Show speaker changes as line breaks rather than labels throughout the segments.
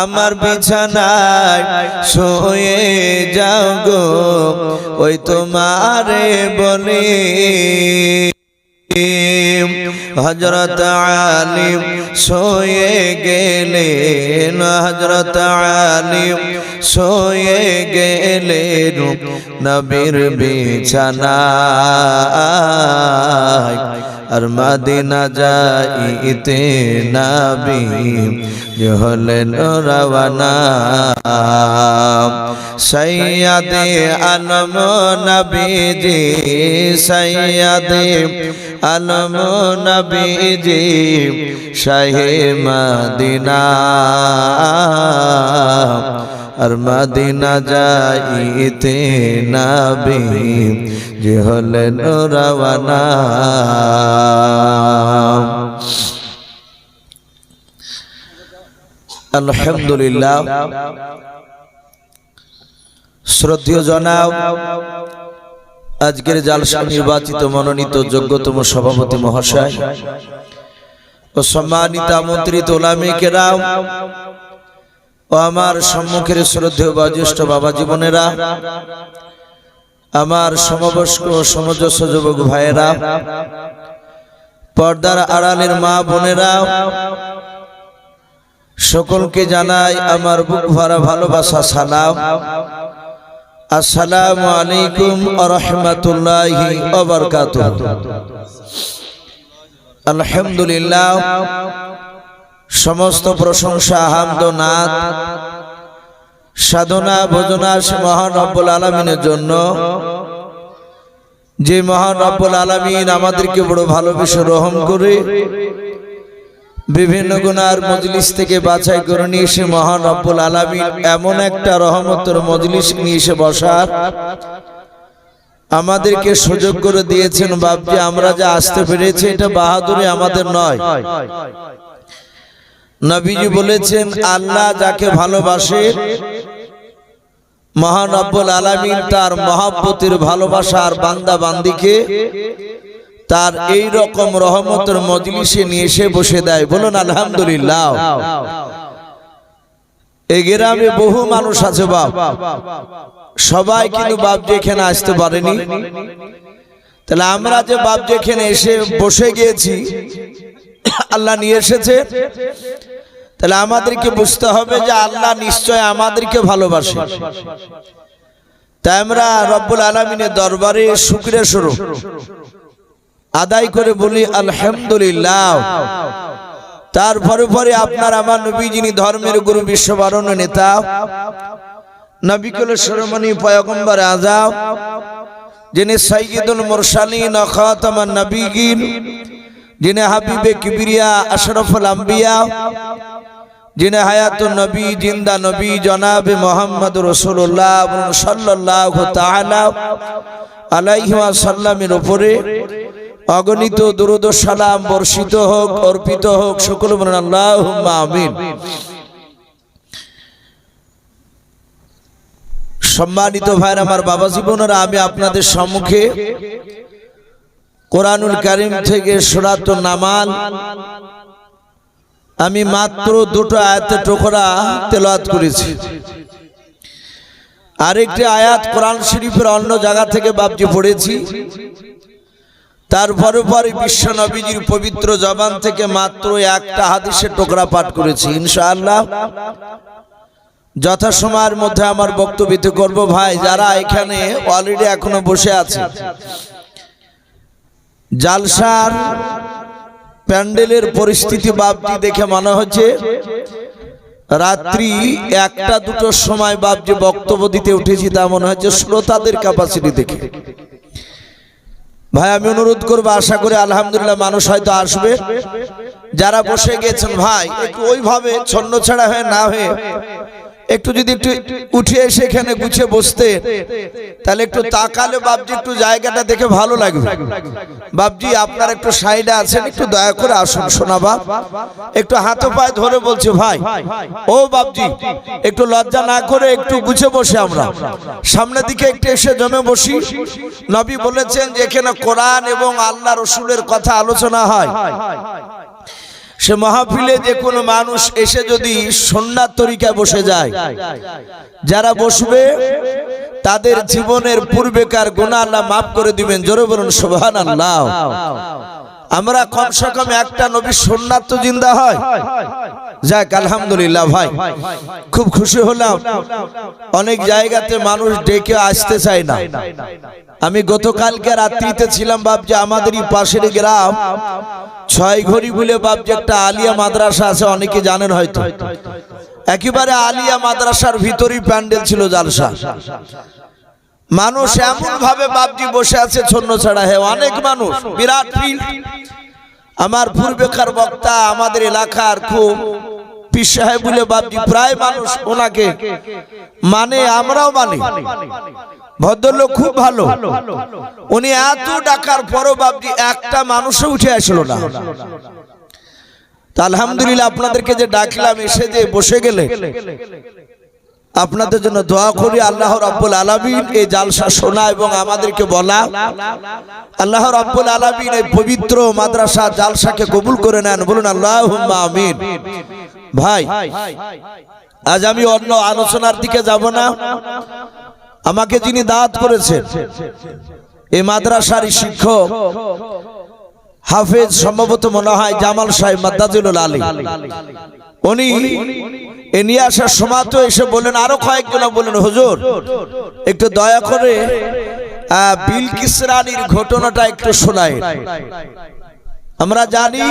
আমার বিছানায় শুয়ে যাও গো, ওই তোমারে বলে। হজরত আলিম সোয়ে গেলেন হজরত আলিম সোয়ে গেলেন নবীর বিছানায়। আর মাদিনা যাইতে নবী যে হলেন রওয়ানা। সৈয়দে আলম নবীজি সৈয়দে আলম নবীজি, শাহে মদিনা। আর মদিনা যাইতে নবী, যে হলেন রওয়ানা। আলহামদুলিল্লাহ। শ্রদ্ধেয় জনাব, আজকের জালসা নির্বাচিত মনোনীত যোগ্যতম সভাপতি মহাশয় ও সম্মানিত আমন্ত্রিত ওলামী কেরাম ও আমার সম্মুখের শ্রদ্ধেয় বা জ্যেষ্ঠ বাবা জীবনেরা, আমার সমবয়স্ক সমজস্ব যুবক ভাইয়েরা, পর্দার আড়ালের মা বোনেরা, সকলকে জানাই আমার বুক ভরা ভালোবাসা, সালাম। আসসালামু আলাইকুম আরহামতুল্লাহি আলহামদুলিল্লাহ। সমস্ত প্রশংসা হামদ নাথ সাধনা, ভোজনা মহান রব্বুল আলমিনের জন্য। যে মহান রব্বুল আলমিন আমাদেরকে বড় ভালোবেসে রহম করে বিভিন্ন গুনার মজলিস থেকে বাছাই করে নিয়ে এসে মহান রব্বুল আলমিন এমন একটা রহমতের মজলিস নিয়ে এসে বসার আমাদেরকে সুযোগ করে দিয়েছেন বাপজি আমরা যা আসতে পেরেছি, এটা বাহাদুরি আমাদের নয়। নবীজি বলেছেন আল্লাহ যাকে ভালোবাসে মহান রব্বুল আলমিন তার মহাব্বতের ভালোবাসার বান্দা বান্দিকে তার এই রকম রহমতের মজলিসে নিয়ে এসে বসে দেয়। বলুন আলহামদুলিল্লাহ। এই গ্রামে বহু মানুষ আছে বাপ। সবাই কিন্তু বাপ যে এখানে আসতে পারেনি। তাহলে আমরা যে বাপ যে এখানে এসে বসে গিয়েছি আল্লাহ নিয়ে এসেছে। তাহলে আমাদেরকে বুঝতে হবে যে আল্লাহ নিশ্চয় আমাদেরকে ভালোবাসে। তাই আমরা রব্বুল আলমিনের দরবারে শুক্রিয়া স্বরূপ। আদায় করে বলি আলহামদুলিল্লাহ। তারপরে পরে আপনার আমার নবী যিনি ধর্মের গুরু বিশ্ববারণ নেতা নবিকুল সরমণি পয়গম্বর আজাব যিনি সাইয়দুল মুরসালিন খাতামান নবীগিন যিনি হাবিবে কিবরিয়া আশরাফুল আম্বিয়া যিনি হায়াতুন নবী, জিন্দা নবী, জনাবে মোহাম্মদ রসুল্লাহ সাল্লাহ তাআলা আলাইহি ওয়াসাল্লামের উপরে অগণিত দুরুদ সালাম বর্ষিত হোক, অর্পিত হোক, সকল আল্লাহ আমিন। সম্মানিত ভাইয়ের, আমার বাবা জীবনেরা আমি আপনাদের সম্মুখে কোরআনুল কারিম থেকে সুরাত নামাল আমি মাত্র দুটো আয়াতের টোকরা তেলাওয়াত করেছি। আরেকটি আয়াত কোরআন শরীফের অন্য জায়গা থেকে বাবজি পড়েছি। তারপরে পরে বিশ্ব নবীজির পবিত্র জবান থেকে মাত্র একটা হাদিসের টোকরা পাঠ করেছি, ইনশাআল্লাহ। যথাসময়ের মধ্যে আমার বক্তব্য করব ভাই, যারা এখানে অলরেডি এখনও বসে আছে। জালসার প্যান্ডেলের পরিস্থিতি বাপটি দেখে মনে হচ্ছে রাত্রি একটা দুটোর সময় বাপ যে বক্তব্য দিতে উঠেছি, তা মনে হচ্ছে শ্রোতাদের ক্যাপাসিটি দেখে। ভাই, আমি অনুরোধ করব, আশা করি আলহামদুলিল্লাহ মানুষ হয়তো আসবে। যারা বসে গেছেন, ভাই ওইভাবে ছন্ন ছাড়া হয়ে না হয়ে একটু যদি একটু উঠে এসে এখানে গুছে বসতে, তাহলে একটু তাকালে বাবজি একটু জায়গাটা দেখে ভালো লাগবে। বাবজি আপনার একটু সাইডে আছেন, একটু দয়া করে আসুন শোনা বাপ। একটু হাতে পায়ে ধরে বলছে, ভাই, ও বাবজি একটু লজ্জা না করে একটু গুছে বসে আমরা। সামনের দিকে একটু এসে জমে বসি। নবী বলেছেন যে এখানে কোরআন এবং আল্লাহ রসুলের কথা আলোচনা হয়। সে মাহফিলে যে কোনো মানুষ এসে যদি সন্ন্যার তরিকায় বসে যায়, যারা বসবে, তাদের জীবনের পূর্বেকার গুণা আল্লাহ মাফ করে দিবেন। জোরে বলুন সোহান আল্লাহ আমরা কমসে কম একটা নবী সোননাথ তো জিন্দা হয়। যাক, আলহামদুলিল্লাহ ভাই, খুব খুশি হলাম। অনেক জায়গাতে মানুষ ডেকে আসতে চায় না। আমি গতকালকে রাত্রিতে ছিলাম বাপ যে আমাদেরই পাশের গ্রাম ছয় ঘড়ি বলে বাপ যে একটা আলিয়া মাদ্রাসা আছে, অনেকে জানেন হয়তো। একেবারে আলিয়া মাদ্রাসার ভিতরেই প্যান্ডেল ছিল জালসা। মানুষ এমন ভাবে বাপজি বসে আছে, ছন্ন ছাড়া হ্যাঁ অনেক মানুষ, বিরাট আমার পূর্বেকার বক্তা, আমাদের এলাকার খুব পীর সাহেব বলে বাপজি প্রায় মানুষ ওনাকে। মানে আমরাও মানি। ভদ্রলোক খুব ভালো। উনি এত ডাকার পরও বাপজি একটা মানুষও উঠে আসলো না। আলহামদুলিল্লাহ আপনাদেরকে যে ডাকলাম, এসে যে বসে গেলে, আপনাদের জন্য দোয়া করি, আল্লাহ রাব্বুল আলামিন এই জালসা শোনা এবং আমাদেরকে বলা, আল্লাহ রাব্বুল আলামিন এই পবিত্র মাদ্রাসা জালসাকে কবুল করে নেন। বলুন, আল্লাহুম্মা আমিন। ভাই, আজ আমি অন্য আলোচনার দিকে যাব না। আমাকে যিনি দাঁত করেছেন এই মাদ্রাসার শিক্ষক, হাফেজ সম্ভবত মনে হয় জামাল সাহেব মাদ্দাজুল আলী। উনি, এ নিয়ে আসার সময় তো এসে বললেন, আরও কয়েকজন বললেন, হুজুর, একটু দয়া করে বিলকিস রানীর ঘটনাটা একটু শোনায় আমরা জানি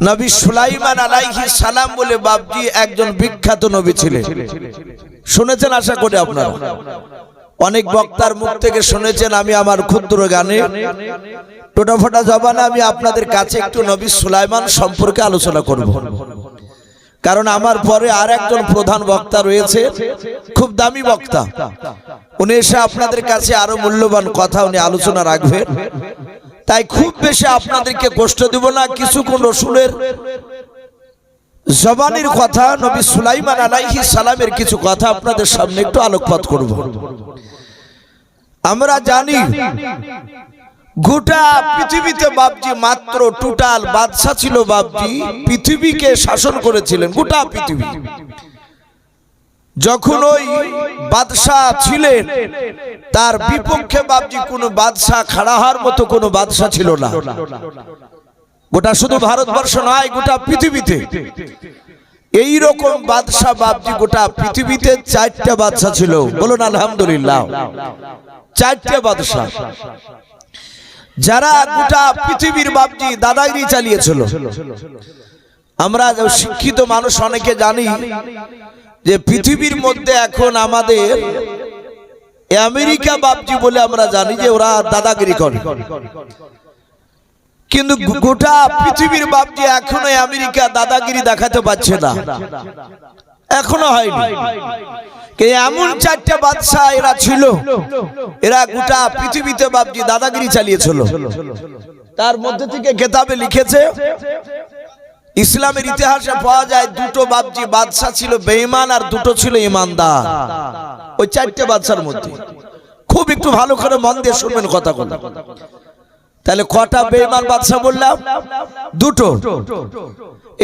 নবী সুলাইমান আলাইহি সালাম বলে বাবজি একজন বিখ্যাত নবী ছিলেন। শুনেছেন আশা করি আপনারা? অনেক বক্তার মুখ থেকে শুনেছেন আমি আমার ক্ষুদ্র গানে। টোটাফোটা জবানে আমি আপনাদের কাছে একটু নবী সুলাইমান সম্পর্কে আলোচনা করব। কারণ আমার পরে আর একজন প্রধান বক্তা রয়েছে, খুব দামি বক্তা। উনি এসে আপনাদের কাছে আরও মূল্যবান কথা উনি আলোচনা রাখবেন। তাই খুব বেশি আপনাদেরকে কষ্ট দেব না, কিছুক্ষণ রসুলের জবানির কথা, নবী সুলাইমান আলাইহি সালামের কিছু কথা আপনাদের সামনে একটু আলোকপাত করব। আমরা জানি, গোটা পৃথিবীতে বাপজি মাত্র টোটাল বাদশা ছিল বাপজি, পৃথিবীকে শাসন করেছিলেন, গোটা পৃথিবী। যখন ওই বাদশাহ ছিলেন তার বিপক্ষে বাপজি কোনো বাদশাহ খাড়া হওয়ার মতো কোনো বাদশাহ ছিল না। গোটা শুধু ভারতবর্ষ নয় গোটা পৃথিবীতে। এই রকম বাদশাহ বাপজি গোটা পৃথিবীতে চারটা বাদশাহ ছিল। বলুন আলহামদুলিল্লাহ। চারটা বাদশাহ। যারা গোটা পৃথিবীর বাপজি দাদাগিরি চালিয়েছিল। আমরা শিক্ষিত মানুষ অনেকে জানি। যে পৃথিবীর মধ্যে এখন আমাদের আমেরিকা বাপজি বলে আমরা জানি যে ওরা দাদাগিরি করে। কিন্তু গোটা পৃথিবীর বাপজি এখনও আমেরিকা দাদাগিরি দেখাতে পারছে না। এখনও হয়নি। এমন চারটা বাদশাহ এরা ছিল এরা গোটা পৃথিবীতে বাপজি দাদাগিরি চালিয়েছিল। তার মধ্যে থেকে কেতাবে লিখেছে ইসলামের ইতিহাসে পাওয়া যায় দুটো বাপজি, বাদশাহ ছিল বেঈমান আর দুটো ছিল ইমানদার ওই চারটে বাদশার মধ্যে। খুব একটু ভালো করে মন দিয়ে শুনবেন কথা কথা তাহলে কটা বেঈমান, বাদশাহ বললাম? দুটো।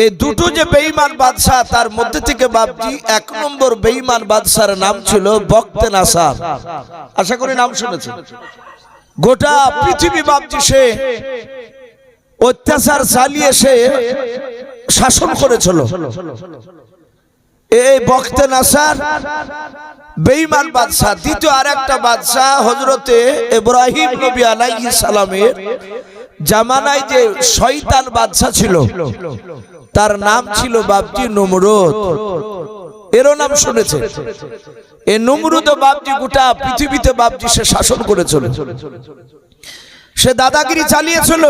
এই দুটো যে বেঈমান, বাদশাহ, তার মধ্যে থেকে বাপজি এক নম্বর বেঈমান, বাদশার নাম ছিল বক্তে নাসার। আশা করি নাম শুনেছেন গোটা পৃথিবী বাপজি সে। অত্যাচার চালিয়ে সে শাসন করেছিল। এই বক্তে নাসার বেঈমান বাদশাহ, দ্বিতীয় আর একটা বাদশাহ হজরতে ইব্রাহিম নবী আলাইহিস সালামের জামানায় যে শয়তান বাদশাহ ছিল, তার নাম ছিল বাপজি নমরুদ। এরও নাম শুনেছে। এই নমরুদ বাপজি গোটা পৃথিবীতে বাপজি সে শাসন করেছিল। সে দাদাগিরি চালিয়েছিল।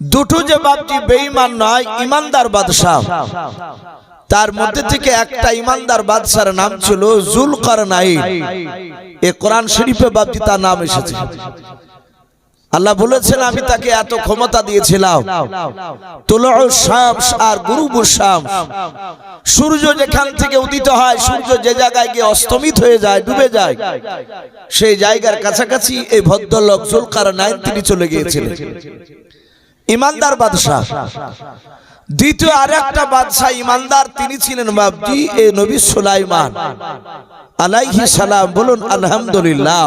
দুটো যে বাপটি বেঈমান নয়, ইমানদার বাদশাহ। তার মধ্যে থেকে একটা ইমানদার বাদশার নাম ছিল জুলকার নাই এ কোরআন শরীফে বাপটি তার নাম এসেছে। আল্লাহ বলেছেন, আমি তাকে এত ক্ষমতা দিয়েছিলাম। আর গুরুবু শামস। সূর্য যেখান থেকে উদিত হয়, সূর্য যে জায়গায় গিয়ে অস্তমিত হয়ে যায়, ডুবে যায়, সেই জায়গার কাছাকাছি এই ভদ্রলোক জুলকার নাইন তিনি চলে গিয়েছিলেন। ইমানদার বাদশাহ। দ্বিতীয় আর একটা বাদশাহ ইমানদার, তিনি ছিলেন বাবজি এ নবী সুলাইমান। আলাইহি সালাম বলুন, আলহামদুলিল্লাহ।